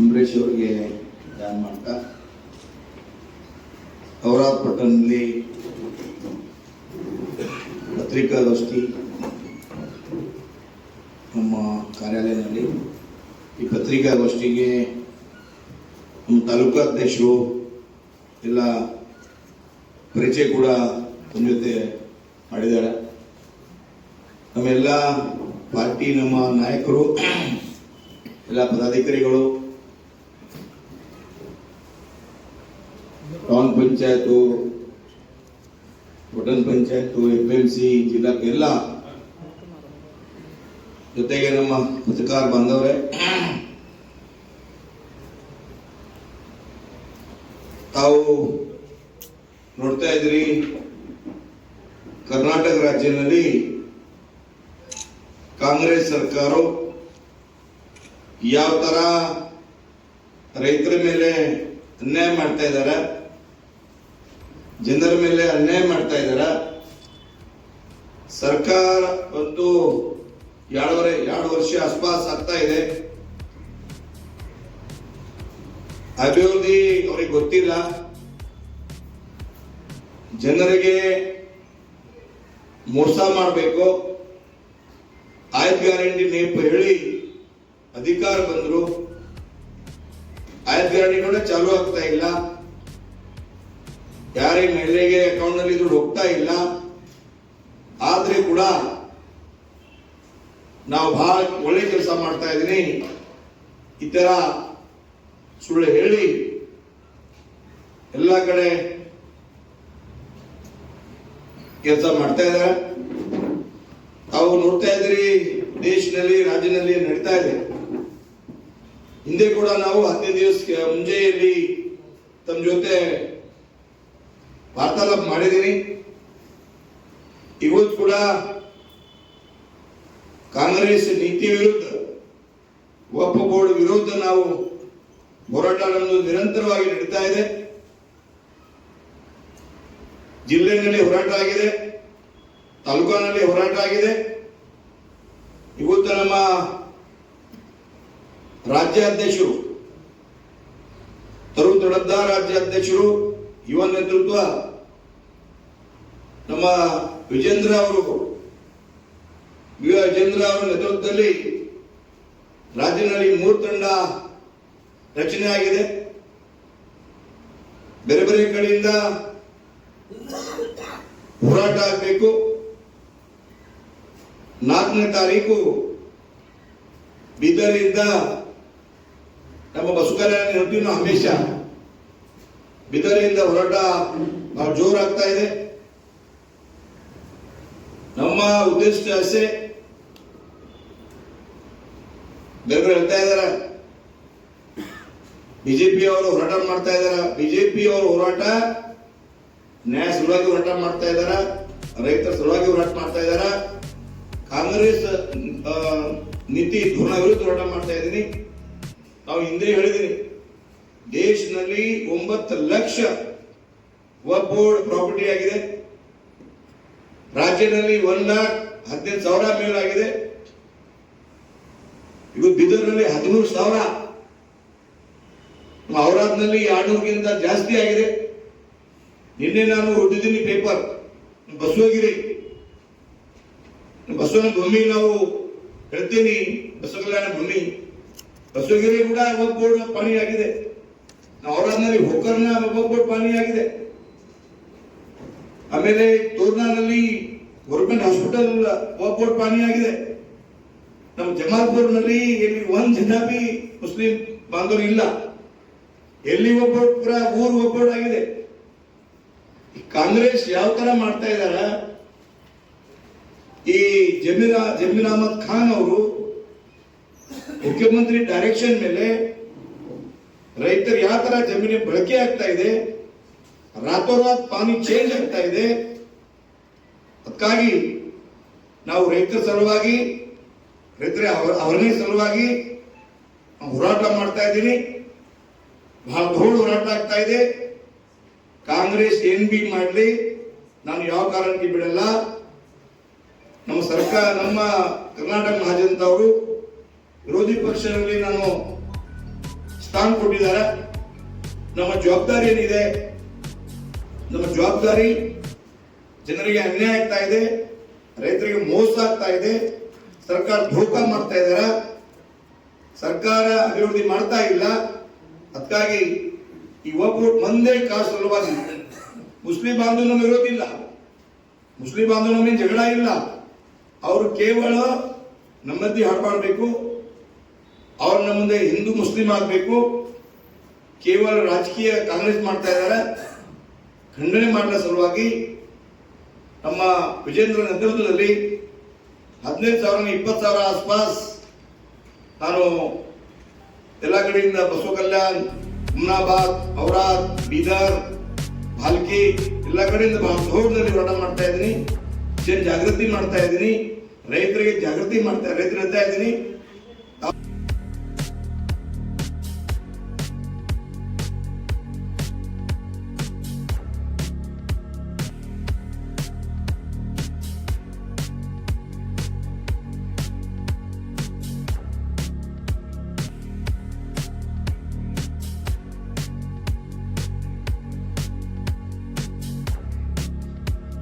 ಅಂಬರೀಷ್ ಅವರಿಗೆ ಧ್ಯಾನ ಮಾಡ್ತಾ ಔರಾದ್ ಪಟ್ಟಣದಲ್ಲಿ ಪತ್ರಿಕಾಗೋಷ್ಠಿ ನಮ್ಮ ಕಾರ್ಯಾಲಯದಲ್ಲಿ ಈ ಪತ್ರಿಕಾಗೋಷ್ಠಿಗೆ ನಮ್ಮ ತಾಲೂಕಾಧ್ಯಕ್ಷರು ಎಲ್ಲ ಪರಿಚಯ ಕೂಡ ನಮ್ಮ ಜೊತೆ ಮಾಡಿದ್ದಾರೆ. ನಮ್ಮೆಲ್ಲ ಪಾರ್ಟಿ ನಮ್ಮ ನಾಯಕರು, ಎಲ್ಲ ಪದಾಧಿಕಾರಿಗಳು ಟೌನ್ ಪಂಚಾಯತು ಪಟ್ಟಣ ಪಂಚಾಯತು ಎಫ್ ಎಂ ಸಿ ಜಿಲ್ಲಾ ಎಲ್ಲ ಜೊತೆಗೆ ನಮ್ಮ ಪತ್ರಕಾರ ಬಂದವರೇ, ತಾವು ನೋಡ್ತಾ ಇದ್ರಿ ಕರ್ನಾಟಕ ರಾಜ್ಯದಲ್ಲಿ ಕಾಂಗ್ರೆಸ್ ಸರ್ಕಾರ ಯಾವ ತರ ರೈತರ ಮೇಲೆ ಅನ್ಯಾಯ ಮಾಡ್ತಾ ಇದ್ದಾರೆ ಜನರ ಮೇಲೆ ಅನ್ಯಾಯ ಮಾಡ್ತಾ ಇದ್ದಾರ? ಸರ್ಕಾರ ಒಂದು ಎರಡೂವರೆ ಎರಡು ವರ್ಷ ಆಸ್ಪಾಸ್ ಆಗ್ತಾ ಇದೆ. ಅಭಿವೃದ್ಧಿ ಅವ್ರಿಗೆ ಗೊತ್ತಿಲ್ಲ. ಜನರಿಗೆ ಮೋಸ ಮಾಡಬೇಕು. ಆಯ್ತು ಗ್ಯಾರಂಟಿ ನೇಪ ಹೇಳಿ ಅಧಿಕಾರ ಬಂದ್ರು. ಆಯ್ತು ಗ್ಯಾರಂಟಿ ಕೂಡ ಚಾಲೂ ಆಗ್ತಾ ಇಲ್ಲ. ಯಾರೇ ಮಹಿಳೆಗೆ ಅಕೌಂಟ್ನಲ್ಲಿ ದುಡ್ಡು ಹೋಗ್ತಾ ಇಲ್ಲ, ಆದ್ರೆ ಕೂಡ ನಾವು ಬಹಳ ಒಳ್ಳೆ ಕೆಲಸ ಮಾಡ್ತಾ ಇದ್ದೀನಿ. ಈ ತರ ಸುಳ್ಳು ಹೇಳಿ ಎಲ್ಲ ಕಡೆ ಕೆಲಸ ಮಾಡ್ತಾ ಇದ್ದಾರೆ. ತಾವು ನೋಡ್ತಾ ಇದ್ರಿ ದೇಶದಲ್ಲಿ, ರಾಜ್ಯದಲ್ಲಿ ನಡೀತಾ ಇದೆ. ಹಿಂದೆ ಕೂಡ ನಾವು ಹದಿನೈದು ದಿವಸ ಮುಂಜೆಯಲ್ಲಿ ತಮ್ಮ ಜೊತೆ ವಾರ್ತಾಲಾಪ ಮಾಡಿದ್ದೀನಿ ಇವತ್ತು ಕೂಡ ಕಾಂಗ್ರೆಸ್ ನೀತಿ ವಿರುದ್ಧ ಒಪ್ಪ ಬೋರ್ಡ್ ವಿರುದ್ಧ ನಾವು ಹೋರಾಟಗಳನ್ನು ನಿರಂತರವಾಗಿ ನಡೀತಾ ಇದೆ. ಜಿಲ್ಲೆಯಲ್ಲಿ ಹೋರಾಟ ಆಗಿದೆ, ತಾಲೂಕಿನಲ್ಲಿ ಹೋರಾಟ ಆಗಿದೆ. ಇವತ್ತು ನಮ್ಮ ರಾಜ್ಯಾಧ್ಯಕ್ಷರು, ತರುಣ್ ದೊಡ್ಡದ ರಾಜ್ಯಾಧ್ಯಕ್ಷರು ಯುವ ನೇತೃತ್ವ ನಮ್ಮ ವಿಜೇಂದ್ರ ಅವರು ವಿಜೇಂದ್ರ ಅವರ ನೇತೃತ್ವದಲ್ಲಿ ರಾಜ್ಯದಲ್ಲಿ ಮೂರು ತಂಡ ರಚನೆ ಆಗಿದೆ ಬೇರೆ ಬೇರೆ ಕಡೆಯಿಂದ ಹೋರಾಟ ಆಗಬೇಕು. ನಾಲ್ಕನೇ ತಾರೀಕು ಬೀದರಿಂದ ನಮ್ಮ ಹೇಳ್ತೀವಿ ನಾವು ಹಮೇಶ ಬೀದರಿಂದ ಹೋರಾಟ ಬಹಳ ಜೋರಾಗ್ತಾ ಇದೆ. ನಮ್ಮ ಉದ್ದೇಶ ಅಷ್ಟೇ. ಬೇರೆ ಬೇರೆ ಹೇಳ್ತಾ ಇದಾರ. ಬಿಜೆಪಿ ಅವರು ಹೋರಾಟ ಮಾಡ್ತಾ ಇದಾರ. ಬಿಜೆಪಿ ಅವರು ಹೋರಾಟ ನ್ಯಾಯ ಸಲುವಾಗಿ ಹೋರಾಟ ಮಾಡ್ತಾ ಇದಾರ. ರೈತರ ಸಲುವಾಗಿ ಹೋರಾಟ ಮಾಡ್ತಾ ಇದಾರ. ಕಾಂಗ್ರೆಸ್ ನೀತಿ ಧೋರಣ ವಿರುದ್ಧ ಹೋರಾಟ ಮಾಡ್ತಾ ಇದ್ದೀನಿ. ನಾವು ಹಿಂದೆ ಹೇಳಿದ್ದೀನಿ ದೇಶದಲ್ಲಿ ಒಂಬತ್ತು ಲಕ್ಷ ಬೋರ್ಡ್ ಪ್ರಾಪರ್ಟಿ ಆಗಿದೆ. ರಾಜ್ಯದಲ್ಲಿ ಒಂದ್ ಲಾಕ್ ಹದಿನೈದು ಸಾವಿರ ಮೇಲಾಗಿದೆ ಇದು ಬೀದರ್ನಲ್ಲಿ ಹದಿಮೂರು ಸಾವಿರ. ಅವರಾದ್ನಲ್ಲಿ ಆರ್ನೂರ್ಗಿಂತ ಜಾಸ್ತಿ ಆಗಿದೆ. ನಿನ್ನೆ ನಾನು ಓದಿದ್ದೀನಿ ಪೇಪರ್ ಬಸವಗಿರಿ ಬಸವನ ಭೂಮಿ ನಾವು ಹೇಳ್ತೀನಿ. ಬಸವ ಕಲ್ಯಾಣ ಭೂಮಿ ಬಸವಗಿರಿ ಕೂಡ ಒಬ್ ಬೋರ್ಡ್ ಪಣಿ ಆಗಿದೆ. ಔರಾದ್ನಲ್ಲಿ ಹೋಕರ್ನ ಒಬ್ಬ ಪಾನಿಯಾಗಿದೆ. ಆಮೇಲೆ ತೋರ್ನಾನಲ್ಲಿ ಗೌರ್ಮೆಂಟ್ ಹಾಸ್ಪಿಟಲ್ ಒಬ್ಬ ಪಾನಿಯಾಗಿದೆ. ಆಗಿದೆ ನಮ್ಮ ಜಮಾಲ್ಪುರ್ನಲ್ಲಿ ಎಲ್ಲಿ ಒಂದ್ ಜನ ಬಿ ಮುಸ್ಲಿಂ ಬಾಂಧವರು ಇಲ್ಲ. ಎಲ್ಲಿ ಒಬ್ಬೊಬ್ಬರ ಊರು ಆಗಿದೆ ಕಾಂಗ್ರೆಸ್ ಯಾವ ತರ ಮಾಡ್ತಾ ಇದಾರ? ಈ ಜಮೀರ್ ಜಮೀರ್ ಅಹಮದ್ ಖಾನ್ ಅವರು ಮುಖ್ಯಮಂತ್ರಿ ಡೈರೆಕ್ಷನ್ ಮೇಲೆ ರೈತರು ಯಾವ ತರ ಜಮೀನಿ ಬಳಕೆ ಆಗ್ತಾ ಇದೆ ರಾತೋರಾತ್ ಪಾನಿ ಚೇಂಜ್ ಆಗ್ತಾ ಇದೆ. ಅದಕ್ಕಾಗಿ ನಾವು ರೈತರ ಸಲುವಾಗಿ, ರೈತರ ಅವರನೇ ಸಲುವಾಗಿ ಹೋರಾಟ ಮಾಡ್ತಾ ಇದ್ದೀನಿ ಬಹಳ ದೊಡ್ಡ ಹೋರಾಟ ಆಗ್ತಾ ಇದೆ. ಕಾಂಗ್ರೆಸ್ ಏನ್ ಬಿ ಮಾಡಲಿ, ನಾನು ಯಾವ ಕಾರಣಕ್ಕೆ ಬಿಡಲ್ಲ. ನಮ್ಮ ಸರ್ಕಾರ, ನಮ್ಮ ಕರ್ನಾಟಕ ಮಹಾಜನತ ಅವರು ವಿರೋಧಿ ಪಕ್ಷದಲ್ಲಿ ನಾನು ಸ್ಥಾನ ಕೊಟ್ಟಿದ್ದಾರೆ. ನಮ್ಮ ಜವಾಬ್ದಾರಿ ಏನಿದೆ? ನಮ್ಮ ಜವಾಬ್ದಾರಿ ಜನರಿಗೆ ಅನ್ಯಾಯ ಆಗ್ತಾ ಇದೆ, ರೈತರಿಗೆ ಮೋಸ ಆಗ್ತಾ ಇದೆ, ಸರ್ಕಾರ ಧೋಕ ಮಾಡ್ತಾ ಇದ್ದಾರೆ. ಸರ್ಕಾರ ಅಭಿವೃದ್ಧಿ ಮಾಡ್ತಾ ಇಲ್ಲ. ಅದಕ್ಕಾಗಿ ಈ ಒಬ್ಬರು ಒಂದೇ ಕಾಸು ಸಲುವಾಗಿ ಮುಸ್ಲಿಂ ಬಾಂಧವ ಇರೋದಿಲ್ಲ ಮುಸ್ಲಿಂ ಬಾಂಧವ ಜಗಳ ಇಲ್ಲ. ಅವರು ಕೇವಲ ನಮ್ಮದಿ ಹಾಡ್ಬಾಡ್ಬೇಕು. ಅವ್ರು ನಮ್ಮ ಮುಂದೆ ಹಿಂದೂ ಮುಸ್ಲಿಂ ಆಗಬೇಕು. ಕೇವಲ ರಾಜಕೀಯ ಕಾಂಗ್ರೆಸ್ ಮಾಡ್ತಾ ಇದ್ದಾರೆ. ಖಂಡನೆ ಮಾಡಿದ ಸಲುವಾಗಿ ನಮ್ಮ ವಿಜೇಂದ್ರ ನೇತೃತ್ವದಲ್ಲಿ ಹದಿನೈದು ಸಾವಿರ ಇಪ್ಪತ್ತು ಸಾವಿರ ಆಸ್ಪಾಸ್ ನಾನು ಎಲ್ಲ ಕಡೆಯಿಂದ ಬಸವ ಕಲ್ಯಾಣ್ ಹುಮ್ನಾಬಾದ್ ಔರಾದ್, ಬೀದರ್ ಭಾಲ್ಕಿ ಎಲ್ಲ ಕಡೆಯಿಂದ ಬಹಳ ಹೋರಾಟ ಮಾಡ್ತಾ ಇದ್ದೀನಿ. ಜನ ಜಾಗೃತಿ ಮಾಡ್ತಾ ಇದ್ದೀನಿ. ರೈತರಿಗೆ ಜಾಗೃತಿ ಮಾಡ್ತಾ, ರೈತರು ಹೇಳ್ತಾ ಇದ್ದೀನಿ.